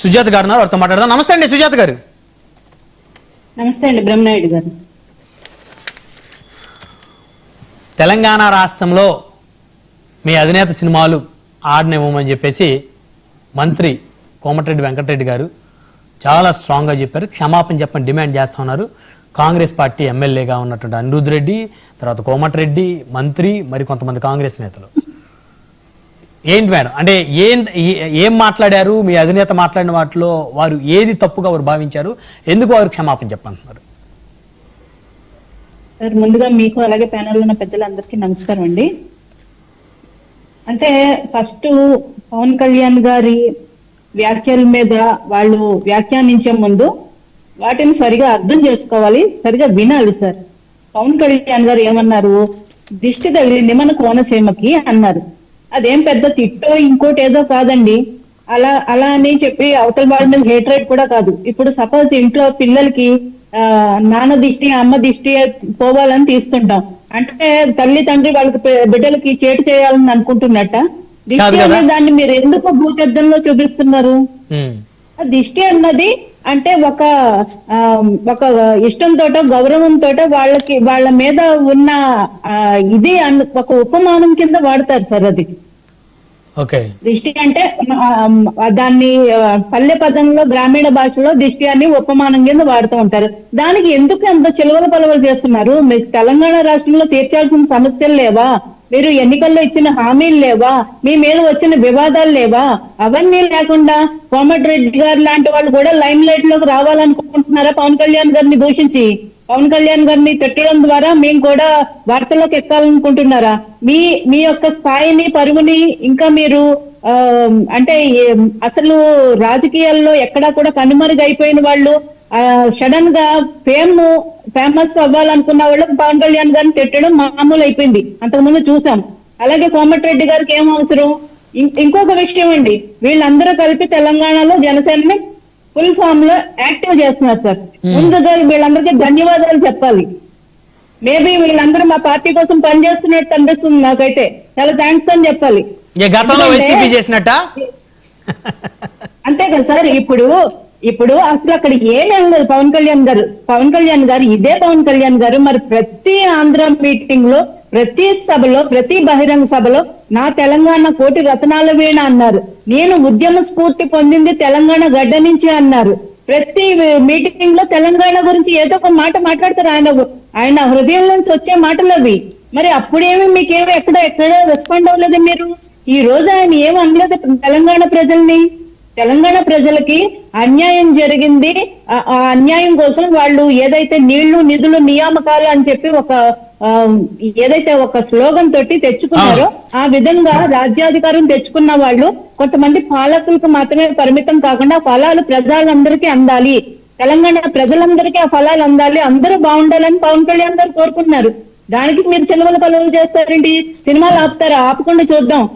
సుజాత గారు వారితో మాట్లాడదాం. నమస్తే అండి సుజాత గారు. నమస్తే అండి బ్రహ్మనాయుడు గారు. తెలంగాణ రాష్ట్రంలో మీ అధినేత సినిమాలు ఆడనివ్వమని చెప్పేసి మంత్రి కోమటిరెడ్డి వెంకటరెడ్డి గారు చాలా స్ట్రాంగ్గా చెప్పారు. క్షమాపణ చెప్పని డిమాండ్ చేస్తా ఉన్నారు. కాంగ్రెస్ పార్టీ ఎమ్మెల్యేగా ఉన్నటువంటి అనిరుద్ రెడ్డి తర్వాత కోమటిరెడ్డి మంత్రి మరి కొంతమంది కాంగ్రెస్ నేతలు. ఏంటి మేడం? అంటే ఏం ఏ- ఏం మాట్లాడారు? మీ అధినేత మాట్లాడిన వాటిలో వారు ఏది తప్పుగా వారు భావించారు? ఎందుకు వారు క్షమాపణ చెప్పంటున్నారు సార్ ముందుగా మీకు అలాగే ప్యానల్ ఉన్న పెద్దలందరికీ నమస్కారం అండి. అంటే ఫస్ట్ పవన్ కళ్యాణ్ గారి వ్యాఖ్యల మీద వాళ్ళు వ్యాఖ్యానించే ముందు వాటిని సరిగా అర్థం చేసుకోవాలి సరిగా వినాలి సార్. పవన్ కళ్యాణ్ గారు ఏమన్నారు? దిష్టి తగిలింది మన కోనసీమకి అన్నారు. అదేం పెద్ద తిట్టో ఇంకోటి ఏదో కాదండి. అలా అలా అని చెప్పి అవతల వాళ్ళ మీద హేట్రేట్ కూడా కాదు. ఇప్పుడు సపోజ్ ఇంట్లో పిల్లలకి ఆ, నాన్న దిష్టి అమ్మ దిష్టి పోవాలని తీస్తుంటాం. అంటే తల్లి తండ్రి వాళ్ళకి బిడ్డలకి చేటు చేయాలని అనుకుంటున్నట్ట. దిష్టి. అనే దాన్ని మీరు ఎందుకు భూతద్దంలో చూపిస్తున్నారు? దిష్టి అన్నది అంటే ఒక ఒక ఇష్టంతో గౌరవంతో వాళ్ళకి వాళ్ళ మీద ఉన్న ఇది ఒక ఉపమానం కింద వాడతారు సార్ అది. ఓకే. దిష్టి అంటే దాన్ని పల్లె పదంలో గ్రామీణ భాషలో దిష్టి అని ఉపమానం కింద వాడుతూ ఉంటారు. దానికి ఎందుకు అంత చిలవల పలవలు చేస్తున్నారు? మీకు తెలంగాణ రాష్ట్రంలో తీర్చాల్సిన సమస్యలు లేవా? మీరు ఎన్నికల్లో ఇచ్చిన హామీలు లేవా? మీ మీద వచ్చిన వివాదాలు లేవా? అవన్నీ లేకుండా కోమటి రెడ్డి గారు లాంటి వాళ్ళు కూడా లైమ్ లైట్లోకి రావాలనుకుంటున్నారా పవన్ కళ్యాణ్ గారిని దూషించి? పవన్ కళ్యాణ్ గారిని తిట్టడం ద్వారా మేము కూడా వార్తల్లోకి ఎక్కాలనుకుంటున్నారా? మీ మీ యొక్క స్థాయిని పరుగుని ఇంకా మీరు ఆ, అంటే ఏ- అసలు రాజకీయాల్లో ఎక్కడా కూడా కనుమరుగైపోయిన వాళ్ళు సడన్గా ఫేమ్ ఫేమస్ అవ్వాలనుకున్న వాళ్ళు పవన్ కళ్యాణ్ గారిని తిట్టడం మామూలు అయిపోయింది అంతకుముందు చూసాం అలాగే కోమటిరెడ్డి గారికి ఏం అవసరం? ఇంకొక విషయం అండి. వీళ్ళందరూ కలిపి తెలంగాణలో జనసేనని ఫుల్ ఫామ్లో యాక్టివ్ చేస్తున్నారు సార్. ముందుగా వీళ్ళందరికీ ధన్యవాదాలు చెప్పాలి. మేబీ వీళ్ళందరూ మా పార్టీ కోసం పనిచేస్తున్నట్టు అనిపిస్తుంది నాకైతే. చాలా థ్యాంక్స్ అని చెప్పాలి. గతంలో చేసినట్ట? అంతే కదా సార్ ఇప్పుడు ఇప్పుడు అసలు అక్కడ ఏం లేదు పవన్ కళ్యాణ్ గారు పవన్ కళ్యాణ్ గారు ఇదే పవన్ కళ్యాణ్ గారు మరి ప్రతి ఆంధ్ర మీటింగ్లో ప్రతి సభలో ప్రతి బహిరంగ సభలో నా తెలంగాణ కోటి రతనాల వీణ అన్నారు. నేను ఉద్యమ స్ఫూర్తి పొందింది తెలంగాణ గడ్డ నుంచి అన్నారు. ప్రతి మీటింగ్లో తెలంగాణ గురించి ఏదో ఒక మాట మాట్లాడతారు ఆయన. ఆయన హృదయం నుంచి వచ్చే మాటలు అవి. మరి అప్పుడేమి మీకేమి ఎక్కడ ఎక్కడ రెస్పాండ్ అవ్వలేదు మీరు? ఈ రోజు ఆయన ఏమనలేదు అనలేదు తెలంగాణ ప్రజల్ని? తెలంగాణ ప్రజలకి అన్యాయం జరిగింది. ఆ- అన్యాయం కోసం వాళ్ళు ఏదైతే నీళ్ళు నిధులు నియామకాలు అని చెప్పి ఒక ఏదైతే ఒక స్లోగన్ తోటి తెచ్చుకున్నారో ఆ విధంగా రాజ్యాధికారం తెచ్చుకున్న వాళ్ళు కొంతమంది పాలకులకు మాత్రమే పరిమితం కాకుండా ఆ ఫలాలు ప్రజలందరికీ అందాలి. తెలంగాణ ప్రజలందరికీ ఆ ఫలాలు అందాలి. అందరూ బాగుండాలని పవన్ కళ్యాణ్ గారు కోరుకుంటున్నారు. దానికి మీరు చెలవల పలువులు చేస్తారేంటి? సినిమాలు ఆపుతారా? ఆపకుండా చూద్దాం.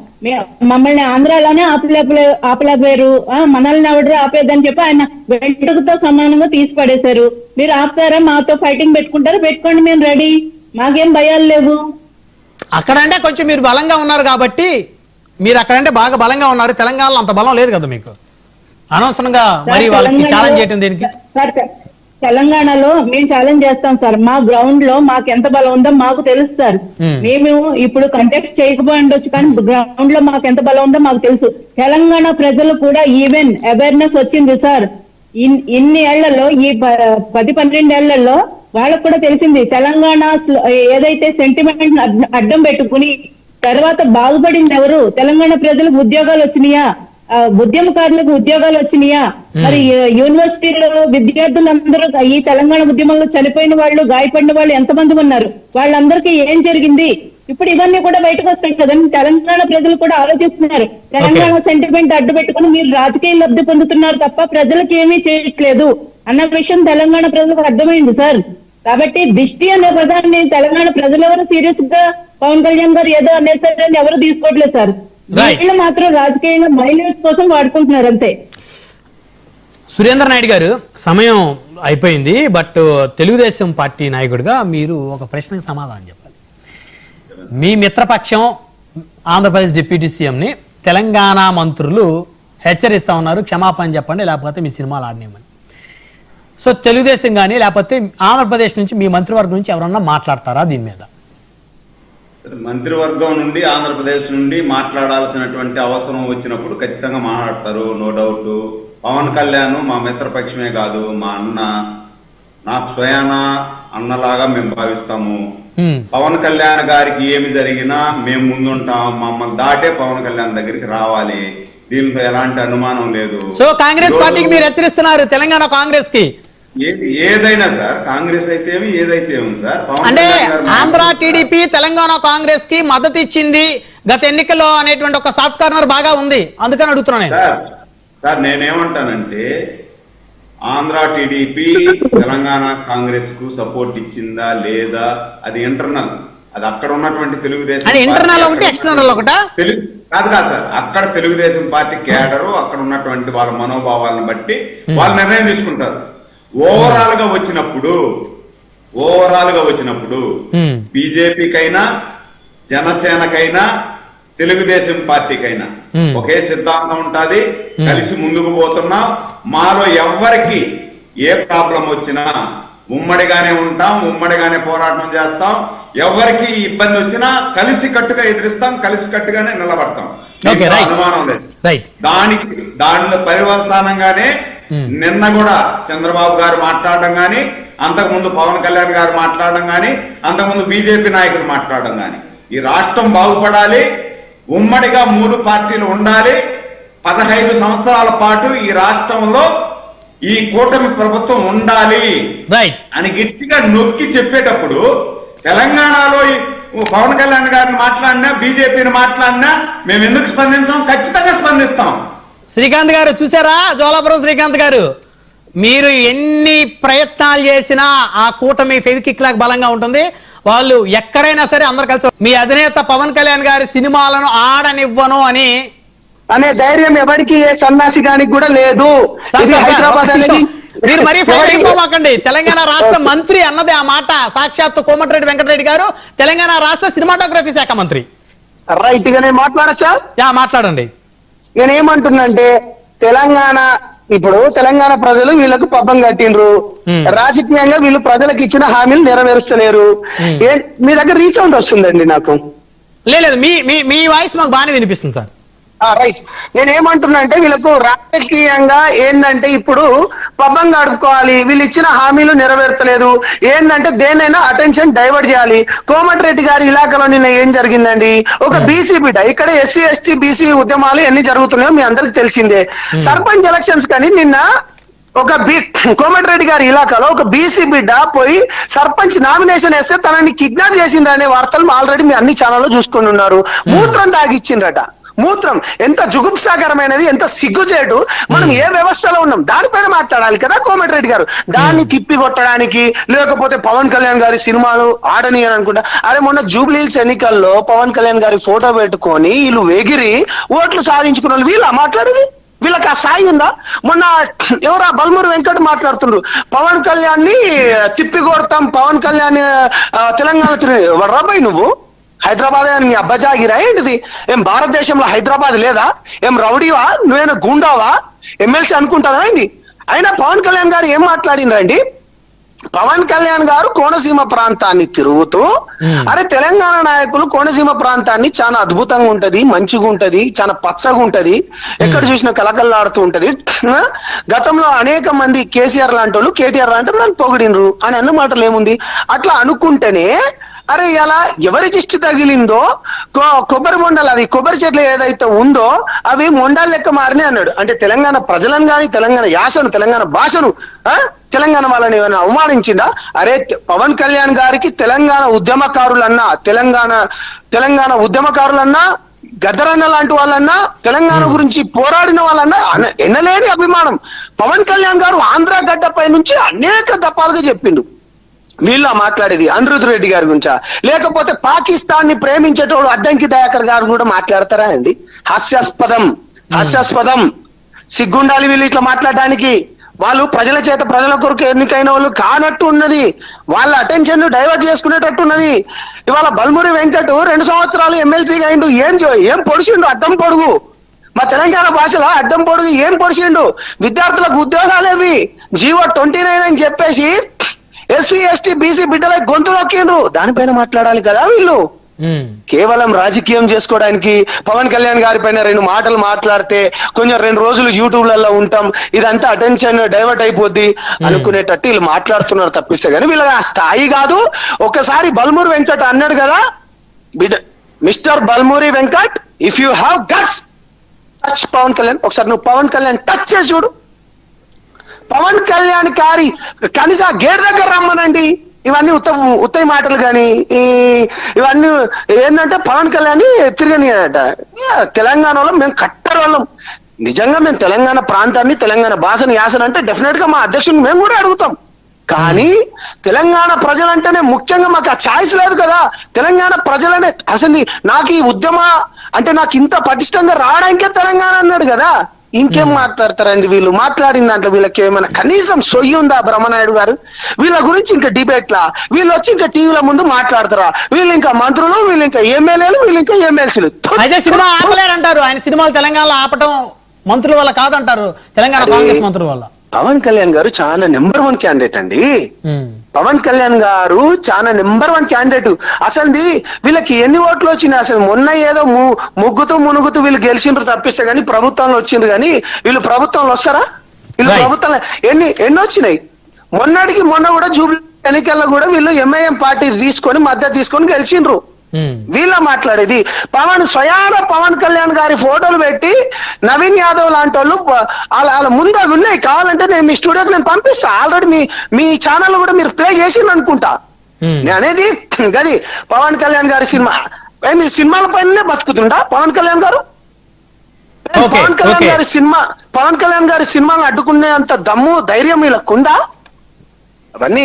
మమ్మల్ని ఆంధ్రాలోనే ఆపలేపలే ఆపలేకపోయారు. ఆ, మనల్ని ఎవడరు ఆపేదని చెప్పి ఆయన వెంట్రుకతో సమానంగా తీసి పడేశారు. మీరు ఆపుతారా? మాతో ఫైటింగ్ పెట్టుకుంటారా? పెట్టుకోండి మేము రెడీ మాకేం భయాలు లేవు. అక్కడంటే కొంచెం మీరు బలంగా ఉన్నారు కాబట్టి మీరు అక్కడంటే బాగా బలంగా ఉన్నారు. తెలంగాణలో అంత బలం లేదు కదా మీకు? అనవసరంగా మరి వాళ్ళకి ఛాలెంజ్ చేయటం దేనికి? తెలంగాణలో మేము ఛాలెంజ్ చేస్తాం సార్. మా గ్రౌండ్లో మాకు ఎంత బలం ఉందో మాకు తెలుసు సార్. మేము. ఇప్పుడు కంటెక్ట్ చేయకపోయి ఉండొచ్చు కానీ గ్రౌండ్లో మాకు ఎంత బలం ఉందో మాకు తెలుసు. తెలంగాణ ప్రజలు కూడా ఈవెన్ అవేర్నెస్ వచ్చింది సార్. ఇన్- ఇన్ని ఏళ్ళలో ఈ పది పన్నెండు ఏళ్ళలో వాళ్ళకు కూడా తెలిసింది. తెలంగాణ ఏదైతే సెంటిమెంట్ అడ్డం పెట్టుకుని తర్వాత బాగుపడింది ఎవరు? తెలంగాణ ప్రజలకు ఉద్యోగాలు వచ్చినాయా? ఉద్యమకారులకు ఉద్యోగాలు వచ్చినాయా? మరి యూనివర్సిటీలో విద్యార్థులందరూ ఈ తెలంగాణ ఉద్యమంలో చనిపోయిన వాళ్ళు గాయపడిన వాళ్ళు ఎంతమంది ఉన్నారు? వాళ్ళందరికీ ఏం జరిగింది? ఇప్పుడు ఇవన్నీ కూడా బయటకు వస్తాయి కదండి. తెలంగాణ ప్రజలు కూడా ఆలోచిస్తున్నారు. తెలంగాణ సెంటిమెంట్ అడ్డు పెట్టుకుని మీరు రాజకీయ లబ్ధి పొందుతున్నారు తప్ప ప్రజలకు ఏమీ చేయట్లేదు అన్న విషయం తెలంగాణ ప్రజలకు అర్థమైంది సార్. కాబట్టి దిష్టి అనే పదాన్ని తెలంగాణ ప్రజలు ఎవరు సీరియస్గా పవన్ కళ్యాణ్ గారు ఏదో అనేసారని ఎవరు తీసుకోవట్లేదు సార్. వీళ్ళు మాత్రం రాజకీయంగా మైలేజ్ కోసం వాడుకుంటున్నారు అంతే. సురేంద్ర నాయుడు గారు సమయం అయిపోయింది బట్ తెలుగుదేశం పార్టీ నాయకుడిగా మీరు ఒక ప్రశ్నకు సమాధానం చెప్పాలి. మీ మిత్రపక్షం ఆంధ్రప్రదేశ్ డిప్యూటీ సీఎంని తెలంగాణ మంత్రులు హెచ్చరిస్తా ఉన్నారు క్షమాపణ చెప్పండి లేకపోతే మీ సినిమాలు ఆడినేమని సో తెలుగుదేశం కానీ లేకపోతే ఆంధ్రప్రదేశ్ నుంచి మీ మంత్రివర్గం నుంచి ఎవరన్నా మాట్లాడతారా దీని మీద? మంత్రివర్గం నుండి ఆంధ్రప్రదేశ్ నుండి మాట్లాడాల్సినటువంటి అవసరం వచ్చినప్పుడు ఖచ్చితంగా మాట్లాడతారు నో డౌట్ పవన్ కళ్యాణ్ మా మిత్రపక్షమే కాదు మా అన్న నాకు స్వయాన అన్నలాగా మేము భావిస్తాము. పవన్ కళ్యాణ్ గారికి ఏమి జరిగినా మేము ముందుంటాం మమ్మల్ని దాటే పవన్ కళ్యాణ్ దగ్గరికి రావాలి. దీంట్లో ఎలాంటి అనుమానం లేదు. సో కాంగ్రెస్ పార్టీకి మీరు హెచ్చరిస్తున్నారు తెలంగాణ కాంగ్రెస్కి ఏదైనా సార్ కాంగ్రెస్ అయితే ఏదైతే సార్ అంటే ఆంధ్ర టీడీపీ తెలంగాణ కాంగ్రెస్కి మద్దతు ఇచ్చింది గత ఎన్నికల్లో అనేటువంటి ఒక సాఫ్ట్ కార్నర్ బాగా ఉంది అందుకని అడుగుతున్నాను నేను. సార్ సార్ నేనేమంటానంటే ఆంధ్ర టీడీపీ తెలంగాణ కాంగ్రెస్కు సపోర్ట్ ఇచ్చిందా లేదా అది ఇంటర్నల్ అది అక్కడ ఉన్నటువంటి తెలుగుదేశం పార్టీ ఒకటి, external ఒకటా? తెలుగు కాదు కాదు సార్ అక్కడ తెలుగుదేశం పార్టీ కేడరు అక్కడ ఉన్నటువంటి వాళ్ళ మనోభావాలను బట్టి వాళ్ళు నిర్ణయం తీసుకుంటారు ఓవరాల్గా వచ్చినప్పుడు ఓవరాల్గా వచ్చినప్పుడు. బీజేపీకైనా జనసేనకైనా తెలుగుదేశం పార్టీకైనా. ఒకే సిద్ధాంతం ఉంటది కలిసి ముందుకు పోతున్నాం మాలో ఎవ్వరికి ఏ ప్రాబ్లం వచ్చినా ఉమ్మడిగానే ఉంటాం ఉమ్మడిగానే పోరాటం చేస్తాం ఎవరికి ఇబ్బంది వచ్చినా కలిసి కట్టుగా ఎదిరిస్తాం కలిసి కట్టుగానే నిలబడతాం. అనుమానం లేదు దానికి దానిలో పరివసానంగానే. నిన్న కూడా చంద్రబాబు గారు మాట్లాడడం గాని అంతకుముందు పవన్ కళ్యాణ్ గారు మాట్లాడడం గాని అంతకుముందు బీజేపీ నాయకులు మాట్లాడడం గాని. ఈ రాష్ట్రం బాగుపడాలి ఉమ్మడిగా మూడు పార్టీలు ఉండాలి. పదహైదు సంవత్సరాల పాటు ఈ రాష్ట్రంలో ఈ కూటమి ప్రభుత్వం ఉండాలి అని గట్టిగా నొక్కి చెప్పేటప్పుడు తెలంగాణలో పవన్ కళ్యాణ్ గారిని మాట్లాడినా బీజేపీని మాట్లాడినా మేము ఎందుకు స్పందించాం? ఖచ్చితంగా స్పందిస్తాం. శ్రీకాంత్ గారు చూసారా? జోలాపురం శ్రీకాంత్ గారు. మీరు ఎన్ని ప్రయత్నాలు చేసినా ఆ కూటమి ఫెవికిక్ లాగా బలంగా ఉంటుంది. వాళ్ళు ఎక్కడైనా సరే అందరు కలిసి మీ అధినేత పవన్ కళ్యాణ్ గారి సినిమాలను ఆడనివ్వను అని అనే ధైర్యం ఎవరికి ఏ సన్నాసి గానికి కూడా లేదు. హైదరాబాద్ ఒక్క అనేది. మీరు మరీ అయిపోమాకండి తెలంగాణ రాష్ట్ర మంత్రి అన్నది ఆ మాట. సాక్షాత్తు కోమటిరెడ్డి వెంకటరెడ్డి గారు తెలంగాణ రాష్ట్ర సినిమాటోగ్రఫీ శాఖ మంత్రి. రైట్గా నేను మాట్లాడచ్చా? యా మాట్లాడండి. నేను ఏమంటున్నంటే తెలంగాణ ఇప్పుడు తెలంగాణ ప్రజలు వీళ్ళకు పబ్బం కట్టిండ్రు. రాజకీయంగా వీళ్ళు ప్రజలకు ఇచ్చిన హామీలు నెరవేరుస్తలేరు. ఏ మీ దగ్గర రీసౌండ్ వస్తుందండి నాకు లేదు మీ మీ మీ వాయిస్ మాకు బాగానే వినిపిస్తుంది సార్ రైట్. నేను ఏమంటున్నా అంటే వీళ్ళకు రాజకీయంగా ఏందంటే ఇప్పుడు పబ్బం గడుపుకోవాలి వీళ్ళు ఇచ్చిన హామీలు నెరవేర్తలేదు ఏందంటే దేనైనా అటెన్షన్ డైవర్ట్ చేయాలి. కోమటిరెడ్డి గారి ఇలాకాలో నిన్న ఏం జరిగిందండి? ఒక బీసీ బిడ్డ ఇక్కడ ఎస్సీ ఎస్టీ బీసీ ఉద్యమాలు ఎన్ని జరుగుతున్నాయో మీ అందరికి తెలిసిందే. సర్పంచ్ ఎలక్షన్స్ కానీ నిన్న ఒక బి కోమటిరెడ్డి గారి ఇలాకాలో ఒక బీసీ బిడ్డ పోయి సర్పంచ్ నామినేషన్ వేస్తే తనని కిడ్నాప్ చేసిందనే వార్తలు ఆల్రెడీ మీ అన్ని ఛానల్లో చూసుకొని ఉన్నారు. మూత్రం తాగిచ్చిండ్రట. మూత్రం ఎంత జుగుప్సాకరమైనది ఎంత సిగ్గుచేటు మనం ఏ వ్యవస్థలో ఉన్నాం? దానిపైన మాట్లాడాలి కదా కోమటిరెడ్డి గారు. దాన్ని తిప్పి కొట్టడానికి లేకపోతే పవన్ కళ్యాణ్ గారి సినిమాలు ఆడని అని అనుకుంటా. అరే మొన్న జూబ్లీహిల్స్ ఎన్నికల్లో పవన్ కళ్యాణ్ గారి ఫోటో పెట్టుకొని వీళ్ళు ఎగిరి ఓట్లు సాధించుకున్న వాళ్ళు వీళ్ళ మాట్లాడేది? వీళ్ళకి ఆ సాయి ఉందా? మొన్న ఎవరా బల్మూరు వెంకట్ మాట్లాడుతుండ్రు. పవన్ కళ్యాణ్ని తిప్పి కొడతాం పవన్ కళ్యాణ్ తెలంగాణ తిరిగి రాబాయ్ నువ్వు? హైదరాబాద్ నీ అబ్బజాగిరా ఏంటిది? ఏం భారతదేశంలో హైదరాబాద్ లేదా? ఏం రౌడీవా? నువ్వేనా గుండావా? ఎమ్మెల్సీ అనుకుంటావా ఏంది? అయినా పవన్ కళ్యాణ్ గారు ఏం మాట్లాడినరండి పవన్ కళ్యాణ్ గారు కోనసీమ ప్రాంతాన్ని తిరుగుతూ. అరే తెలంగాణ నాయకులు కోనసీమ ప్రాంతాన్ని చాలా అద్భుతంగా ఉంటది మంచిగా ఉంటది చాలా పచ్చగా ఉంటది ఎక్కడ చూసినా కలకల్లాడుతూ ఉంటది? గతంలో అనేక మంది కేసీఆర్ లాంటి వాళ్ళు కేటీఆర్ లాంటి వాళ్ళు నన్ను పొగిడినరు అని అన్న మాటలు ఏముంది? అట్లా అనుకుంటేనే అరే ఇలా ఎవరి దిష్టి తగిలిందో? కొబ్బరి మొండలు అది కొబ్బరి చెట్లు ఏదైతే ఉందో అవి మొండాలు లెక్క మారినాయి అన్నాడు. అంటే తెలంగాణ ప్రజలను గాని తెలంగాణ యాసను తెలంగాణ భాషను ఆ? తెలంగాణ వాళ్ళని ఏమైనా అవమానించిందా? అరే పవన్ కళ్యాణ్ గారికి తెలంగాణ ఉద్యమకారులన్నా తెలంగాణ తెలంగాణ ఉద్యమకారులన్నా గద్దరన్న లాంటి వాళ్ళన్నా తెలంగాణ గురించి పోరాడిన వాళ్ళన్నా ఎన్నలేని అభిమానం. పవన్ కళ్యాణ్ గారు ఆంధ్ర గడ్డపై నుంచి అనేక దఫాలుగా చెప్పిండు. వీళ్ళ మాట్లాడేది అనిరుద్ రెడ్డి గారి గురించా? లేకపోతే పాకిస్తాన్ని ప్రేమించేటోడు అడ్డంకి దయాకర్ గారు కూడా మాట్లాడతారా అండి? హాస్యాస్పదం హాస్యాస్పదం. సిగ్గుండాలి వీళ్ళు ఇట్లా మాట్లాడడానికి. వాళ్ళు ప్రజల చేత ప్రజల కొరకు ఎన్నికైన వాళ్ళు కానట్టు ఉన్నది వాళ్ళ అటెన్షన్ డైవర్ట్ చేసుకునేటట్టు ఉన్నది ఇవాళ బల్మురి వెంకట్ రెండు సంవత్సరాలు ఎమ్మెల్సీగా అయిండు. ఏం ఏం పొడిచిండు? అడ్డం పొడుగు. మా తెలంగాణ భాషలో అడ్డం పొడుగు ఏం పొడిచిండు? విద్యార్థులకు ఉద్యోగాలేవి జీవో ట్వంటీ నైన్ అని చెప్పేసి ఎస్సీ ఎస్టీ బీసీ బిడ్డలకు గొంతు నొక్కిండ్రు. దానిపైన మాట్లాడాలి కదా వీళ్ళు. కేవలం రాజకీయం చేసుకోవడానికి పవన్ కళ్యాణ్ గారి పైన రెండు మాటలు మాట్లాడితే కొంచెం రెండు రోజులు యూట్యూబ్లలో ఉంటాం. ఇదంతా అటెన్షన్ డైవర్ట్ అయిపోద్ది అనుకునేటట్టు వీళ్ళు మాట్లాడుతున్నారు తప్పిస్తే కానీ వీళ్ళ స్థాయి కాదు. ఒకసారి బల్మూరి వెంకట్ అన్నాడు కదా bid mister Balmuri Venkat if you have guts touch Pavan Kalyan. ఒకసారి నువ్వు పవన్ కళ్యాణ్ టచ్ చేసి చూడు. పవన్ కళ్యాణ్ కారి కనీసం ఆ గేట్ దగ్గర రమ్మనండి. ఇవన్నీ ఉత్త ఉత్తయ మాటలు కానీ ఈ ఇవన్నీ ఏంటంటే పవన్ కళ్యాణ్ తిరగని తెలంగాణలో మేము కట్టర్ వాళ్ళం. నిజంగా మేము తెలంగాణ ప్రాంతాన్ని తెలంగాణ భాషను యాసన అంటే డెఫినెట్గా మా అధ్యక్షుని మేము కూడా అడుగుతాం. కానీ తెలంగాణ ప్రజలంటేనే ముఖ్యంగా మాకు ఆ ఛాయిస్ లేదు కదా. తెలంగాణ ప్రజలనే అసలు నాకు ఈ ఉద్యమ అంటే నాకు ఇంత పటిష్టంగా రావడానికే తెలంగాణ అన్నాడు కదా. ఇంకేం మాట్లాడతారండి వీళ్ళు? మాట్లాడిన దాంట్లో వీళ్ళకి ఏమైనా కనీసం సొయ్యి ఉందా బ్రహ్మనాయుడు గారు? వీళ్ళ గురించి ఇంకా డిబేట్ లా వీళ్ళు వచ్చి ఇంకా టీవీల ముందు మాట్లాడతారా? వీళ్ళు ఇంకా మంత్రులు వీళ్ళు ఇంకా ఎమ్మెల్యేలు వీళ్ళు ఇంకా ఎమ్మెల్సీలు. అయితే సినిమా ఆపలేరంటారు. ఆయన సినిమాలు తెలంగాణలో ఆపటం మంత్రుల వల్ల కాదంటారు. తెలంగాణ. కాంగ్రెస్ మంత్రుల వల్ల. పవన్ కళ్యాణ్ గారు చాలా నెంబర్ వన్ క్యాండిడేట్ అండి. పవన్ కళ్యాణ్ గారు చాలా నెంబర్ వన్ క్యాండిడేట్. అసలు వీళ్ళకి ఎన్ని ఓట్లు వచ్చినాయి? అసలు మొన్న ఏదో ముగ్గుతూ మునుగుతూ వీళ్ళు గెలిచిండ్రు తప్పిస్తే గానీ ప్రభుత్వంలో వచ్చిండ్రు కానీ వీళ్ళు ప్రభుత్వంలో వస్తారా? వీళ్ళు. ప్రభుత్వంలో ఎన్ని ఎన్ని వచ్చినాయి? మొన్నటికి మొన్న కూడా జూబ్లీ ఎన్నికల్లో కూడా వీళ్ళు ఎంఐఎం పార్టీ తీసుకొని మద్దతు తీసుకొని గెలిచిండ్రు. వీళ్ళ మాట్లాడేది పవన్ స్వయాన పవన్ కళ్యాణ్ గారి ఫోటోలు పెట్టి నవీన్ యాదవ్ లాంటి వాళ్ళు వాళ్ళ ముందు అవి ఉన్నాయి. కావాలంటే నేను మీ స్టూడియోకి నేను పంపిస్తా. ఆల్రెడీ మీ మీ ఛానల్ కూడా మీరు ప్లే చేసింది అనుకుంటా. నేను అనేది గది పవన్ కళ్యాణ్ గారి సినిమా. ఏంది సినిమాల పైననే బతుకుతుండా పవన్ కళ్యాణ్ గారు? పవన్ కళ్యాణ్. గారి సినిమా పవన్ కళ్యాణ్ గారి సినిమాలను అడ్డుకునే అంత దమ్ము ధైర్యం వీళ్ళకుందా? అవన్నీ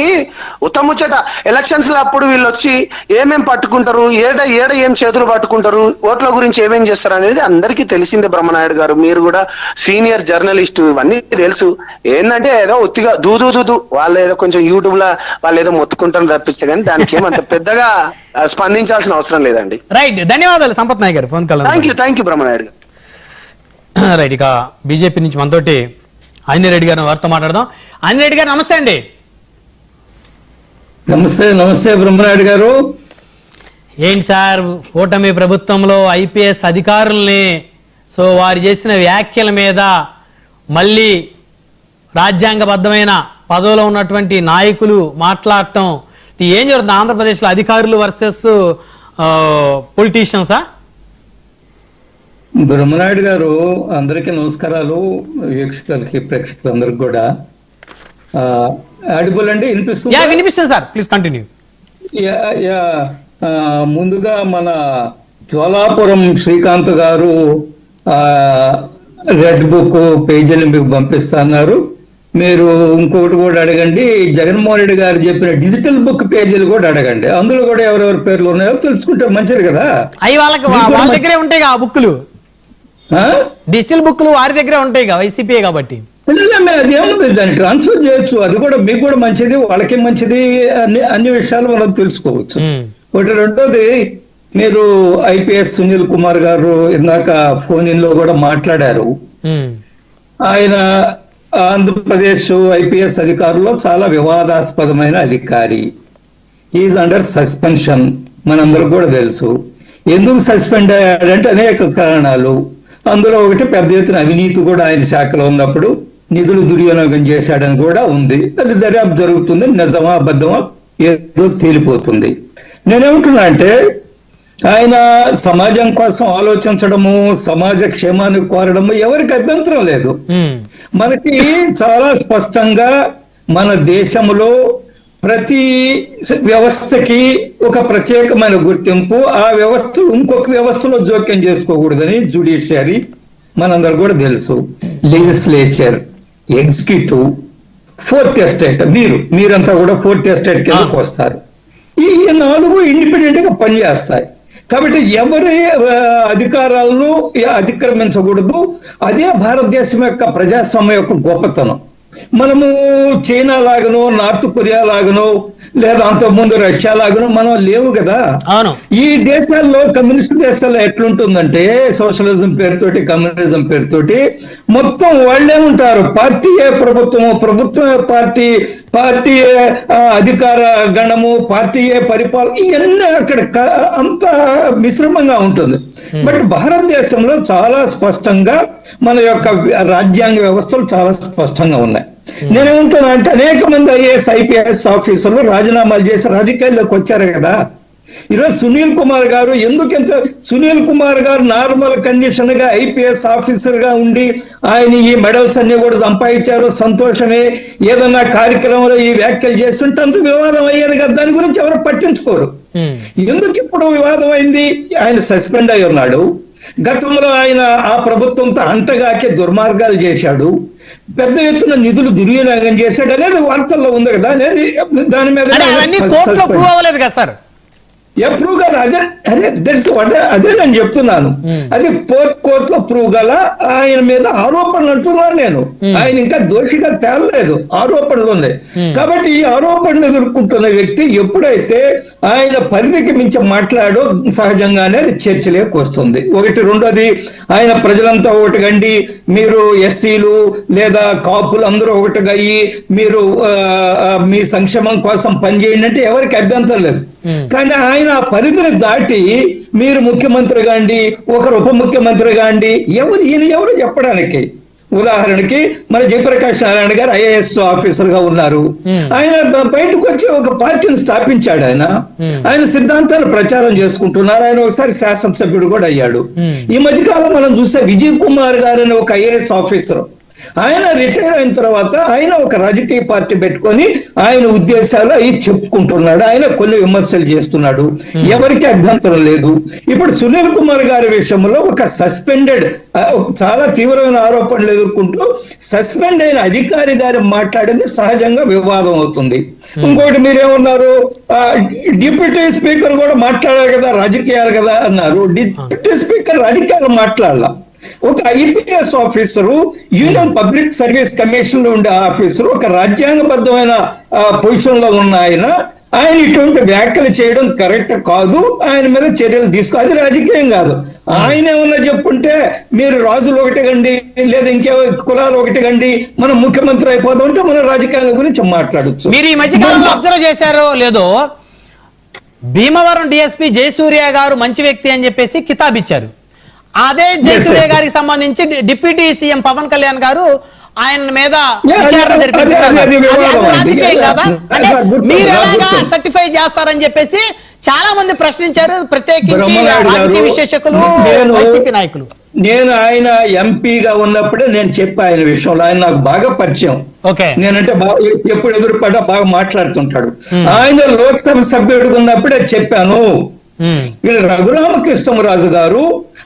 ఉత్తముచ్చట ఎలక్షన్స్లో అప్పుడు వీళ్ళు వచ్చి ఏమేం పట్టుకుంటారు? ఏడ ఏడ ఏం చేతులు పట్టుకుంటారు? ఓట్ల గురించి ఏమేం చేస్తారు అనేది అందరికీ తెలిసిందే బ్రహ్మనాయుడు గారు. మీరు కూడా సీనియర్ జర్నలిస్ట్ ఇవన్నీ తెలుసు. ఏంటంటే ఏదో ఒత్తిగా దూదు దూదు వాళ్ళు ఏదో కొంచెం యూట్యూబ్లో వాళ్ళు ఏదో మొత్తుకుంటారు తప్పిస్తే కానీ దానికి ఏమంత పెద్దగా స్పందించాల్సిన అవసరం లేదండి. రైట్ ధన్యవాదాలు Sampath Nayak garu. Phone call thank you thank you Brahmanaidu garu. Right ఇక బీజేపీ నుంచి మనతోటి ఆంజనేయ రెడ్డి గారిని వారితో మాట్లాడదాం. ఆంజనేయ రెడ్డి గారు నమస్తే అండి. నమస్తే నమస్తే బ్రహ్మనాయుడు గారు. ఏంటి సార్ కూటమి ప్రభుత్వంలో ఐపీఎస్ అధికారుల్ని సో వారు చేసిన వ్యాఖ్యల మీద మళ్ళీ రాజ్యాంగబద్ధమైన పదవిలో ఉన్నటువంటి నాయకులు మాట్లాడటం ఏం జరుగుతుంది? ఆంధ్రప్రదేశ్లో అధికారులు వర్సెస్ పొలిటీషియన్సా? బ్రహ్మనాయుడు గారు అందరికీ నమస్కారాలు వీక్షకులకి ప్రేక్షకులందరికి కూడా. ఆడిబుల్ అండి యా వినిపిస్తుంది వినిపిస్తుంది sir. Please continue yeah- yeah. ఆ, ముందుగా మన జ్వాలాపురం శ్రీకాంత్ గారు రెడ్ బుక్ పేజీలు మీకు పంపిస్తున్నారు. మీరు ఇంకొకటి కూడా అడగండి. జగన్మోహన్ రెడ్డి గారు చెప్పిన డిజిటల్ బుక్ పేజీలు కూడా అడగండి. అందులో కూడా ఎవరెవరి పేర్లు ఉన్నాయో తెలుసుకుంటే మంచిది కదా. అవి వాళ్ళకి వాళ్ళ దగ్గరే ఉంటాయి ఆ బుక్కులు. ఆ? డిజిటల్ బుక్లు వారి దగ్గరే ఉంటాయి వైసీపీ కాబట్టి. అది ఏముంది? దాన్ని ట్రాన్స్ఫర్ చేయొచ్చు. అది కూడా మీకు కూడా మంచిది వాళ్ళకి మంచిది అన్ని అన్ని విషయాలు మనం తెలుసుకోవచ్చు. ఒకటి రెండోది మీరు ఐపీఎస్ సునీల్ కుమార్ గారు ఇందాక ఫోన్ ఇన్లో కూడా మాట్లాడారు. ఆయన ఆంధ్రప్రదేశ్ ఐపీఎస్ అధికారుల్లో చాలా వివాదాస్పదమైన అధికారి. ఈజ్ అండర్ సస్పెన్షన్ మనందరూ కూడా తెలుసు. ఎందుకు సస్పెండ్ అయ్యాడంటే అనేక కారణాలు. అందులో ఒకటి పెద్ద ఎత్తున అవినీతి కూడా ఆయన శాఖలో ఉన్నప్పుడు నిధులు దుర్వినియోగం చేశాడని కూడా ఉంది. అది దర్యాప్తు జరుగుతుంది నిజమా అబద్ధమా ఏదో తేలిపోతుంది. నేనేమంటున్నా అంటే ఆయన సమాజం కోసం ఆలోచించడము సమాజ క్షేమాన్ని కోరడము ఎవరికి అభ్యంతరం లేదు. మనకి చాలా స్పష్టంగా మన దేశంలో ప్రతి వ్యవస్థకి ఒక ప్రత్యేకమైన గుర్తింపు ఆ వ్యవస్థ ఇంకొక వ్యవస్థలో జోక్యం చేసుకోకూడదని జుడిషియరీ మనందరూ కూడా తెలుసు. లెజిస్లేచర్ ఎగ్జిక్యూటివ్ ఫోర్త్ ఎస్టేట్ మీరు మీరంతా కూడా ఫోర్త్ ఎస్టేట్ కిందకు వస్తారు. ఈ నాలుగు ఇండిపెండెంట్గా పనిచేస్తాయి. కాబట్టి ఎవరి అధికారాలను అతిక్రమించకూడదు. అదే భారతదేశం యొక్క ప్రజాస్వామ్యం యొక్క గొప్పతనం. మనము చైనా లాగనో నార్త్ కొరియా లాగనో లేదా అంతకుముందు రష్యా లాగనో మనం లేవు కదా. అవును. ఈ దేశాల్లో కమ్యూనిస్ట్ దేశాల్లో ఎట్లుంటుందంటే సోషలిజం పేరుతోటి కమ్యూనిజం పేరుతోటి మొత్తం వాళ్ళే ఉంటారు. పార్టీయే ప్రభుత్వము ప్రభుత్వమే పార్టీ పార్టీయే అధికార గణము పార్టీయే పరిపాలన ఇవన్నీ అక్కడ అంత మిశ్రమంగా ఉంటుంది. బట్ భారతదేశంలో చాలా స్పష్టంగా మన యొక్క రాజ్యాంగ వ్యవస్థలు చాలా స్పష్టంగా ఉన్నాయి. నేనేమంటున్నా అంటే అనేక మంది ఐఏఎస్ ఐపీఎస్ ఆఫీసర్లు రాజీనామాలు చేసి రాజకీయాల్లోకి వచ్చారు కదా. ఈరోజు సునీల్ కుమార్ గారు ఎందుకు ఎంత సునీల్ కుమార్ గారు నార్మల్ కండిషన్గా ఐపీఎస్ ఆఫీసర్గా ఉండి ఆయన ఈ మెడల్స్ అన్ని కూడా సంపాదించారు సంతోషమే. ఏదన్నా కార్యక్రమంలో ఈ వ్యాఖ్యలు చేస్తుంటే అంత వివాదం అయ్యేది కదా. దాని గురించి ఎవరు పట్టించుకోరు. ఎందుకు ఇప్పుడు వివాదం అయింది? ఆయన సస్పెండ్ అయి ఉన్నాడు. గతంలో ఆయన ఆ ప్రభుత్వంతో అంటగాకే దుర్మార్గాలు చేశాడు. పెద్ద ఎత్తున నిధులు దుర్వినియోగం చేశాడు అనేది వార్తల్లో ఉంది కదా అనేది దాని మీద కోర్టులో ప్రూవ్ అవ్వలేదు కదా సార్? ప్రూవ్ కాదు. అదే అదే దట్స్ వాట్ అదే నేను చెప్తున్నాను. అది కోర్ట్ కోర్టులో ప్రూవ్ గల ఆయన మీద ఆరోపణలు అంటున్నాను నేను. ఆయన ఇంకా దోషిగా తేలలేదు. ఆరోపణలు ఉన్నాయి. కాబట్టి ఈ ఆరోపణలు ఎదుర్కొంటున్న వ్యక్తి ఎప్పుడైతే ఆయన పరిధికి మించి మాట్లాడో సహజంగానే అది చర్చలోకి వస్తుంది. ఒకటి రెండోది ఆయన ప్రజలంతా ఒకటిగండి మీరు ఎస్సీలు లేదా కాపులు అందరూ ఒకటిగా అయ్యి మీరు మీ సంక్షేమం కోసం పనిచేయండి అంటే ఎవరికి అభ్యంతరం లేదు. కానీ ఆయన ఆ పరిధిని దాటి మీరు ముఖ్యమంత్రి కాండి ఒకరు ఉప ముఖ్యమంత్రి కాండి ఎవరు ఈయన ఎవరు చెప్పడానికి? ఉదాహరణకి మన జయప్రకాష్ నారాయణ గారు ఐఏఎస్ ఆఫీసర్గా ఉన్నారు ఆయన బ- బయటకు వచ్చి ఒక పార్టీని స్థాపించాడు ఆయన. ఆయన సిద్ధాంతాలు ప్రచారం చేసుకుంటున్నారు. ఆయన ఒకసారి శాసనసభ్యుడు కూడా అయ్యాడు. ఈ మధ్య కాలం మనం చూస్తే విజయ్ కుమార్ గారు అనే ఒక ఐఏఎస్ ఆఫీసర్. ఆయన రిటైర్ అయిన తర్వాత ఆయన ఒక రాజకీయ పార్టీ పెట్టుకొని ఆయన ఉద్దేశాలు అవి చెప్పుకుంటున్నాడు. ఆయన కొన్ని విమర్శలు చేస్తున్నాడు. ఎవరికి అభ్యంతరం లేదు. ఇప్పుడు సునీల్ కుమార్ గారి విషయంలో ఒక సస్పెండెడ్ చాలా తీవ్రమైన ఆరోపణలు ఎదుర్కొంటూ సస్పెండ్ అయిన అధికారి గారు మాట్లాడింది సహజంగా వివాదం అవుతుంది. ఇంకోటి మీరేమన్నారు? డిప్యూటీ స్పీకర్ కూడా మాట్లాడారు కదా రాజకీయాలు కదా అన్నారు. డిప్యూటీ స్పీకర్ రాజకీయాలు మాట్లాడాల. ఒక IPS officer union public service కమిషన్లో ఉండే ఆఫీసరు ఒక రాజ్యాంగబద్ధమైన పొజిషన్లో ఉన్న ఆయన. ఆయన ఇటువంటి వ్యాఖ్యలు చేయడం కరెక్ట్ కాదు. ఆయన మీద చర్యలు తీసుకో అది రాజకీయం కాదు. ఆయన ఏమన్నా చెప్పుంటే మీరు రాజులు ఒకటి గండి లేదా ఇంకే కులాలు ఒకటి గండి మనం ముఖ్యమంత్రి అయిపోదాం అంటే మన రాజకీయాల గురించి మాట్లాడచ్చు. మీరు ఈ మధ్య కాలంలో అబ్జర్వ్ చేశారో లేదో భీమవరం డిఎస్పీ జయసూర్య గారు మంచి వ్యక్తి అని చెప్పేసి కితాబ్ ఇచ్చారు అదే జయసూర్య. గారికి సంబంధించి డిప్యూటీ సీఎం పవన్ కళ్యాణ్ గారు ఆయన మీద విచారణ జరిపించారు. రాజకీయం కదా? అంటే మీరు ఎలాగా. సర్టిఫై చేస్తారని చెప్పేసి చాలా మంది ప్రశ్నించారు. ప్రత్యేకించి రాజకీయ విశేషకులు వైసీపీ నాయకులు. నేను ఆయన ఎంపీగా ఉన్నప్పుడే నేను చెప్పా ఆయన విషయంలో. ఆయన నాకు బాగా పరిచయం. ఓకే. నేనంటే బాగా ఎప్పుడు ఎదురుపడ్డా బాగా మాట్లాడుతుంటాడు. ఆయన లోక్సభ సభ్యుడిగా ఉన్నప్పుడే చెప్పాను. రఘురామకృష్ణరాజు గారు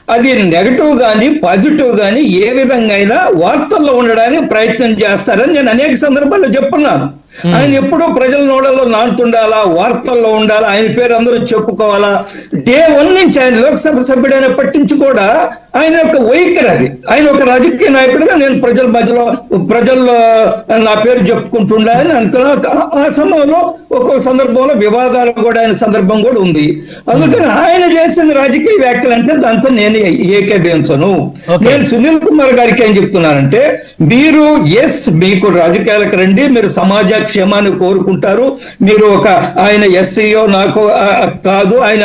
అది నెగటివ్ కానీ పాజిటివ్ గాని ఏ విధంగా అయినా వార్తల్లో ఉండడానికి ప్రయత్నం చేస్తారని నేను అనేక సందర్భాల్లో చెప్పున్నాను ఆయన ఎప్పుడూ ప్రజల నోడల్లో నాటుతుండాలా వార్తల్లో ఉండాలా? ఆయన పేరు అందరూ చెప్పుకోవాలా? డే వన్ నుంచి ఆయన లోక్సభ సభ్యుడైన పట్టించి కూడా ఆయన యొక్క వైఖరి అది. ఆయన ఒక రాజకీయ నాయకుడిగా నేను ప్రజల మధ్యలో ప్రజల్లో నా పేరు చెప్పుకుంటుండాలని అనుకున్నా. ఆ- సమయంలో ఒక్కొక్క సందర్భంలో వివాదాలు కూడా ఆయన సందర్భం కూడా ఉంది. అందుకని ఆయన చేసిన రాజకీయ వ్యాఖ్యలు అంటే దాంతో నేను ఏకీభవించను. Okay. నేను సునీల్ కుమార్ గారికి ఏం చెప్తున్నానంటే మీరు ఎస్ మీకు రాజకీయాలకు రండి మీరు సమాజ క్షేమాన్ని కోరుకుంటారు. మీరు ఒక ఆయన ఎస్సీఓ నాకు కాదు ఆయన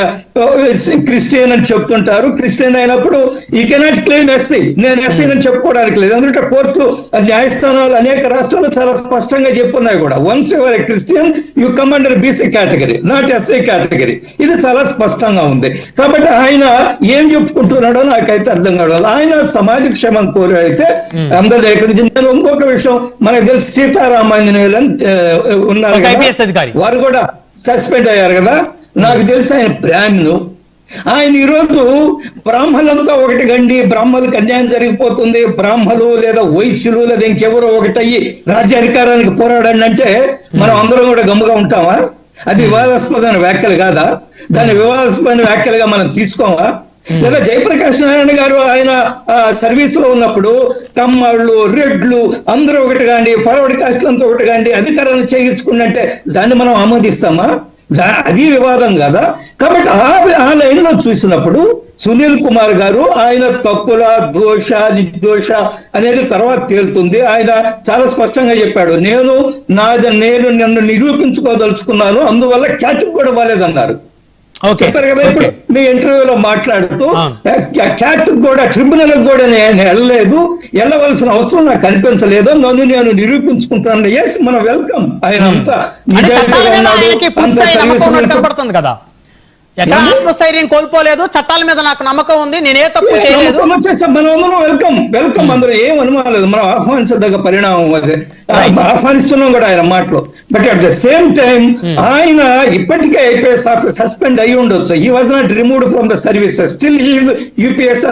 క్రిస్టియన్ అని చెప్తుంటారు. క్రిస్టియన్ అయినప్పుడు ఈ కెనాట్ క్లెయిమ్ ఎస్సీ. నేను ఎస్సీ అని చెప్పుకోవడానికి లేదు. ఎందుకంటే కోర్టు న్యాయస్థానాలు అనేక రాష్ట్రాలు చాలా స్పష్టంగా చెప్పున్నాయి కూడా. Once your Christian you come under BC category not SC category ఇది చాలా స్పష్టంగా ఉంది. కాబట్టి ఆయన ఏం చెప్పుకుంటున్నాడో నాకైతే అర్థం కావడం ఆయన సమాజ క్షేమం కోరి అయితే అందరి నేను ఇంకొక విషయం మనకు తెలిసి సీతారామాంజనేయులు అని ఉన్నారు. వారు కూడా సస్పెండ్ అయ్యారు కదా. నాకు తెలిసి ఆయన బ్రాహ్మణు ఆయన ఈరోజు బ్రాహ్మణులంతా ఒకటి గండి బ్రాహ్మణులకు అన్యాయం జరిగిపోతుంది. బ్రాహ్మలు లేదా వైశ్యులు లేదా ఇంకెవరో ఒకటయ్యి రాజ్యాధికారానికి పోరాడండి అంటే మనం అందరం కూడా గమ్ముగా ఉంటామా? అది వివాదాస్పదమైన వ్యాఖ్యలు కాదా? దాన్ని వివాదాస్పదమైన వ్యాఖ్యలుగా మనం తీసుకోమా? లేదా జయప్రకాష్ నారాయణ గారు ఆయన సర్వీస్లో ఉన్నప్పుడు కమ్మళ్ళు రెడ్లు అందరూ ఒకటి కాండి ఫార్వర్డ్ కాస్ట్ అంతా ఒకటి కాండి అధికారాన్ని చేయించుకున్నట్టే దాన్ని మనం ఆమోదిస్తామా? అది వివాదం కదా? కాబట్టి ఆ ఆ లైన్లో చూసినప్పుడు సునీల్ కుమార్ గారు ఆయన తప్పుల దోష నిర్దోష అనేది తర్వాత తేలుతుంది. ఆయన చాలా స్పష్టంగా చెప్పాడు నేను నాది నేను నన్ను నిరూపించుకోదలుచుకున్నాను అందువల్ల క్యాచ్ కూడా ఇవ్వలేదన్నారు మీ ఇంటర్వ్యూలో మాట్లాడుతూ. క్యాట్ కూడా ట్రిబ్యునల్ కూడా నేను వెళ్ళలేదు వెళ్ళవలసిన అవసరం నాకు కనిపించలేదు నన్ను నేను నిరూపించుకుంటాను. ఎస్ మన వెల్కమ్. ఆయన అంతా ఆయనకి అంత కదా. ఎక్కడ? ఆత్మస్థైర్యం కోల్పోలేదు? చట్టాల మీద నాకు నమ్మకం ఉంది. నేనే తప్పు చేయలేదు. వెల్కమ్. వెల్కమ్ అందరూ. ఏం అనుమానం లేదు మనం ఆహ్వానించదగ్గ పరిణామం అది. ఆహ్వానిస్తున్నాం కూడా ఆయన మాటలు. But at the same time ఆయన ఇప్పటికే ఐపీఎస్ ఆఫీసర్ సస్పెండ్ అయి ఉండొచ్చు. He was not removed from the services still is UPS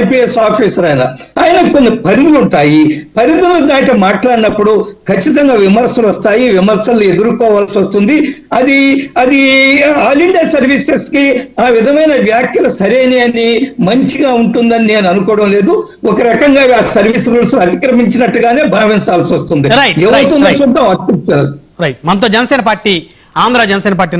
IPS officer ఆయన. ఆయన కొన్ని పరిధులు ఉంటాయి. పరిధులు దాటి మాట్లాడినప్పుడు ఖచ్చితంగా విమర్శలు వస్తాయి. విమర్శలు ఎదుర్కోవాల్సి వస్తుంది. అది అది ఆల్ ఇండియా సర్వీసెస్ కి ఆ విధమైన వ్యాఖ్యలు సరైన అని మంచిగా ఉంటుందని నేను అనుకోవడం లేదు ఒక రకంగా ఆ సర్వీస్ రూల్స్ అతిక్రమించినట్టుగానే భావించాల్సి వస్తుంది ఏమవుతుందో. చూద్దాం. రైట్ మనతో జనసేన పార్టీ ఆంధ్ర జనసేన పార్టీ